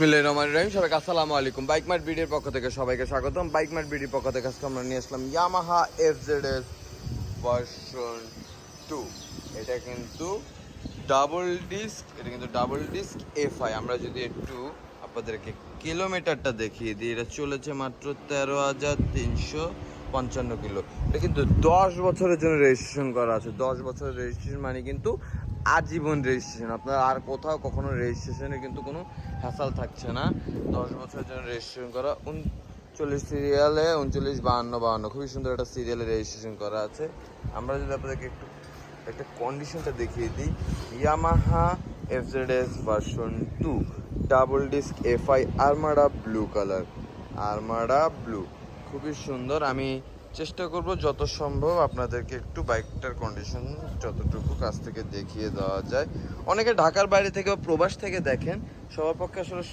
বিসমিল্লাহির রহমানির রহিম। সবাইকে আসসালামু আলাইকুম। বাইক মার্ট বিডির পক্ষ থেকে সবাইকে স্বাগতম। বাইক মার্ট বিডির পক্ষ থেকে আজকে আমরা নিয়ে আসলাম Yamaha F Z S version two এটা কিন্তু ডাবল ডিস্ক এটা কিন্তু ডাবল ডিস্ক এফ আই আমরা যদি একটু আপনাদেরকে কিলোমিটারটা দেখিয়ে দিই, এটা চলেছে মাত্র তেরো হাজার তিনশো পঞ্চান্ন কিলো। এটা কিন্তু দশ বছরের জন্য রেজিস্ট্রেশন করা আছে। দশ বছরের রেজিস্ট্রেশন মানে কিন্তু আজীবন রেজিস্ট্রেশন আপনার আর কোথাও কখনো রেজিস্ট্রেশনে কিন্তু কোনো হ্যাসাল থাকছে না। দশ বছরের জন্য রেজিস্ট্রেশন করা, উনচল্লিশ সিরিয়ালে উনচল্লিশ বাহান্ন বাহান্ন। খুবই সুন্দর একটা সিরিয়ালে রেজিস্ট্রেশন করা আছে। আমরা যদি আপনাদেরকে একটু, একটা কন্ডিশনটা দেখিয়ে দিই। Yamaha F Z S version two double disc F I armada blue colour armada blue খুবই সুন্দর। আমি চেষ্টা করব যত সম্ভব আপনাদেরকে একটু বাইকটার কন্ডিশন যতটুকু কাছ থেকে দেখিয়ে দেওয়া যায়। অনেকে ঢাকার বাইরে থেকে প্রবাস থেকে দেখেন। সবার পক্ষে আসলে